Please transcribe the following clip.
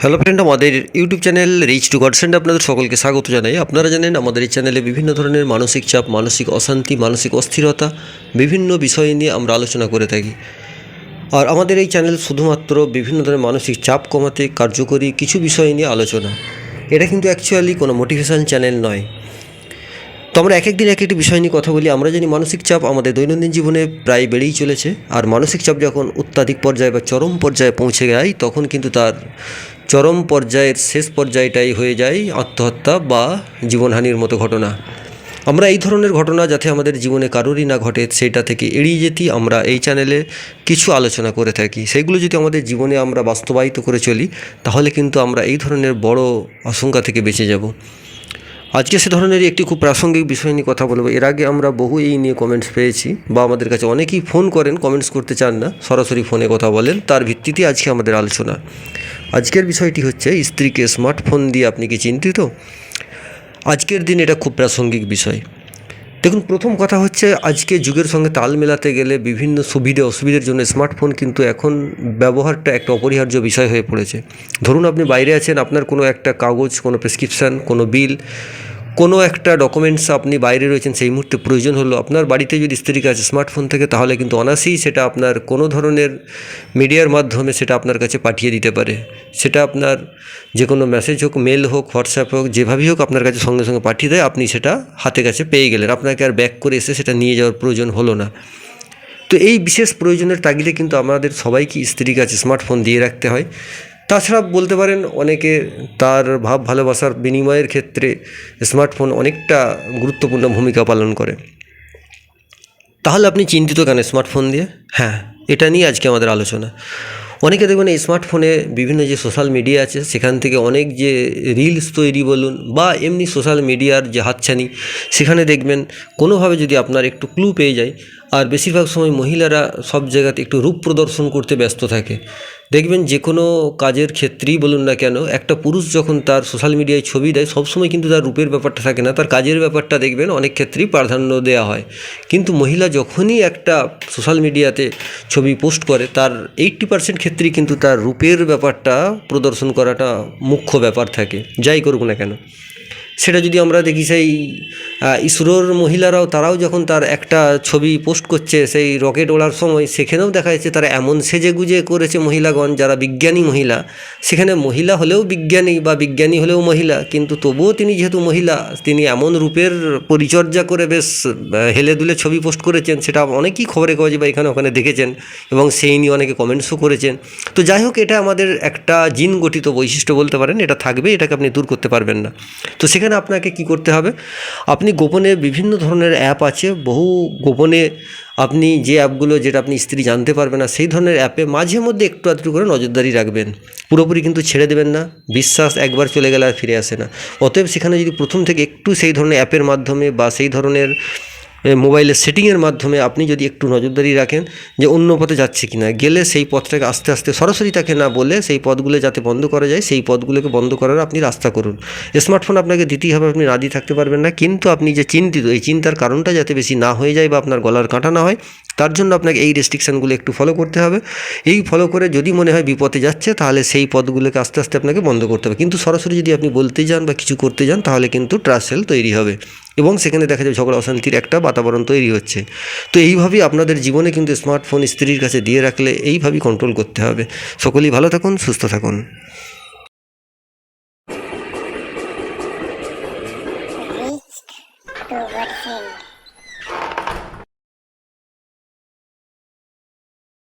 Hello friend আমাদের YouTube channel reach to God send আপনাদের সকলকে স্বাগত জানাই। আপনারা জানেন, আমাদের এই চ্যানেলে বিভিন্ন ধরনের মানসিক চাপ, মানসিক অশান্তি, মানসিক অস্থিরতা বিভিন্ন বিষয় নিয়ে আমরা আলোচনা করে থাকি। আর আমাদের এই চ্যানেল শুধুমাত্র বিভিন্ন ধরনের মানসিক চাপ কমাতে কার্যকরী কিছু বিষয় নিয়ে আলোচনা। এটা কিন্তু অ্যাকচুয়ালি কোনো মোটিভেশান চ্যানেল নয়। তো আমরা এক একদিন এক একটি বিষয় নিয়ে কথা বলি। আমরা জানি মানসিক চাপ আমাদের দৈনন্দিন জীবনে প্রায় বেড়েই চলেছে। আর মানসিক চাপ যখন অত্যাধিক পর্যায়ে বা চরম পর্যায়ে পৌঁছে যায়, তখন কিন্তু তার চরম পর্যায়ের শেষ পর্যায়টাই হয়ে যায় আত্মহত্যা বা জীবনহানির মতো ঘটনা। আমরা এই ধরনের ঘটনা যাতে আমাদের জীবনে কারোরই না ঘটে, সেটা থেকে এড়িয়ে যেতেই আমরা এই চ্যানেলে কিছু আলোচনা করে থাকি। সেগুলো যদি আমাদের জীবনে আমরা বাস্তবায়িত করে চলি, তাহলে কিন্তু আমরা এই ধরনের বড় আশঙ্কা থেকে বেঁচে যাব। আজকে সে ধরনেরই একটি খুব প্রাসঙ্গিক বিষয় নিয়ে কথা বলব। এর আগে আমরা বহু এই নিয়ে কমেন্টস পেয়েছি বা আমাদের কাছে অনেকেই ফোন করেন কমেন্টস করতে চান না, সরাসরি ফোনে কথা বলেন, তার ভিত্তিতে আজকে আমাদের আলোচনা। আজকের বিষয়টি হচ্ছে, স্ত্রীকে স্মার্টফোন দিয়ে আপনি কি চিন্তিত? আজকের দিন এটা খুব প্রাসঙ্গিক বিষয়। দেখুন, প্রথম কথা হচ্ছে, আজকে যুগের সঙ্গে তাল মেলাতে গেলে বিভিন্ন সুবিধে অসুবিধার জন্য স্মার্টফোন কিন্তু এখন ব্যবহারটা একটা অপরিহার্য বিষয় হয়ে পড়েছে। ধরুন, আপনি বাইরে আছেন, আপনার কোনো একটা কাগজ, কোনো প্রেসক্রিপশান কোনো বিল কোনো একটা ডকুমেন্টস আপনি বাইরে রয়েছেন, সেই মুহূর্তে প্রয়োজন হলো আপনার বাড়িতে যদি স্ত্রীর কাছে স্মার্টফোন থাকে, তাহলে কিন্তু অনায়াসেই সেটা আপনার কোনো ধরনের মিডিয়ার মাধ্যমে সেটা আপনার কাছে পাঠিয়ে দিতে পারে। সেটা আপনার যে কোনো মেসেজ হোক মেল হোক হোয়াটসঅ্যাপ হোক, যেভাবেই হোক আপনার কাছে সঙ্গে সঙ্গে পাঠিয়ে দেয়, আপনি সেটা হাতে কাছে পেয়ে গেলেন। আপনাকে আর ব্যাক করে এসে সেটা নিয়ে যাওয়ার প্রয়োজন হলো না। তো এই বিশেষ প্রয়োজনের তাগিদে কিন্তু আমাদের সবাইকে স্ত্রীর কাছে স্মার্টফোন দিয়ে রাখতে হয়। তাছাড়া বলতে পারেন অনেকে তার ভাব ভালোবাসার বিনিময়ের ক্ষেত্রে স্মার্টফোন অনেকটা গুরুত্বপূর্ণ ভূমিকা পালন করে। তাহলে আপনি চিন্তিত কেন স্মার্টফোন দিয়ে? হ্যাঁ এটা নিয়ে আজকে আমাদের আলোচনা। অনেকে দেখবেন এই স্মার্টফোনে বিভিন্ন যে সোশ্যাল মিডিয়া আছে, সেখান থেকে অনেক যে রিলস তৈরি বলুন বা এমনি সোশ্যাল মিডিয়ার যে হাতছানি, সেখানে দেখবেন কোনোভাবে যদি আপনার একটু ক্লু পেয়ে যায়, আর বেশিরভাগ সময় মহিলারা সব জায়গাতে একটু রূপ প্রদর্শন করতে ব্যস্ত থাকে। দেখবেন যে কোনো কাজের ক্ষেত্রেই বলুন না কেন, একটা পুরুষ যখন তার সোশ্যাল মিডিয়ায় ছবি দেয়, সবসময় কিন্তু তার রূপের ব্যাপারটা থাকে না। তার কাজের ব্যাপারটা দেখবেন অনেক ক্ষেত্রেই প্রাধান্য দেওয়া হয়। কিন্তু মহিলা যখনই একটা সোশ্যাল মিডিয়াতে ছবি পোস্ট করে, তার এইট্টি পার্সেন্ট ক্ষেত্রেই কিন্তু তার রূপের ব্যাপারটা প্রদর্শন করাটা মুখ্য ব্যাপার থাকে। যাই করুক না কেন। সেটা যদি আমরা দেখি, সেই ইসরোর মহিলারাও তারাও যখন তার একটা ছবি পোস্ট করছে, সেই রকেট ওড়ার সময় সেখানেও দেখা যাচ্ছে তারা এমন সেজে গুজে করেছে মহিলাগণ যারা বিজ্ঞানী মহিলা। সেখানে মহিলা হলেও বিজ্ঞানী বা বিজ্ঞানী হলেও মহিলা, কিন্তু তবুও তিনি যেহেতু মহিলা, তিনি এমন রূপের পরিচর্যা করে বেশ হেলে দুলে ছবি পোস্ট করেছেন, সেটা অনেকেই খবরে কাগজে বা এখানে ওখানে দেখেছেন এবং সেই নিয়ে অনেকে কমেন্টসও করেছেন। তো যাই হোক, এটা আমাদের একটা জিন গঠিত বৈশিষ্ট্য বলতে পারেন, এটা থাকবে, এটাকে আপনি দূর করতে পারবেন না। তো সেখানে আপনাকে কি করতে হবে? আপনি গোপনে বিভিন্ন ধরনের অ্যাপ আছে। বহু গোপনে আপনি যে অ্যাপগুলো যেটা আপনি স্ত্রী জানতে পারবে না, সেই ধরনের অ্যাপে মাঝে মধ্যে একটু আধটু করে নজরদারি রাখবেন। পুরোপুরি কিন্তু ছেড়ে দেবেন না। বিশ্বাস একবার চলে গেলে আর ফিরে আসে না। অতএব সেখানে যদি প্রথম থেকে একটু সেই ধরনের অ্যাপের মাধ্যমে বা সেই ধরনের মোবাইলের সেটিংয়ের মাধ্যমে আপনি যদি একটু নজরদারি রাখেন যে অন্য পথে যাচ্ছে কিনা, গেলে সেই পথটাকে আস্তে আস্তে সরাসরি তাকে না বলে সেই পথগুলো যাতে বন্ধ করা যায়, সেই পথগুলোকে বন্ধ করার আপনি রাস্তা করুন। স্মার্টফোন আপনাকে দিতেই হবে, আপনি রাজি থাকতে পারবেন না। কিন্তু আপনি যে চিন্তিত, এই চিন্তার কারণটা যাতে বেশি না হয়ে যায় বা আপনার গলার কাঁটা না হয় তার জন্য আপনাকে এই রেস্ট্রিকশানগুলো একটু ফলো করতে হবে। এই ফলো করে যদি মনে হয় বিপদে যাচ্ছে, তাহলে সেই পদগুলোকে আস্তে আস্তে আপনাকে বন্ধ করতে হবে। কিন্তু সরাসরি যদি আপনি বলতে যান বা কিছু করতে যান, তাহলে কিন্তু ট্রাসেল তৈরি হবে। এবং সেখানে দেখা যাবে ঝগড়া অশান্তির একটা বাতাবরণ তৈরি হচ্ছে। তো এইভাবেই আপনাদের জীবনে কিন্তু স্মার্টফোন স্ত্রীর কাছে দিয়ে রাখলে এইভাবেই কন্ট্রোল করতে হবে। সকলেই ভালো থাকুন, সুস্থ থাকুন.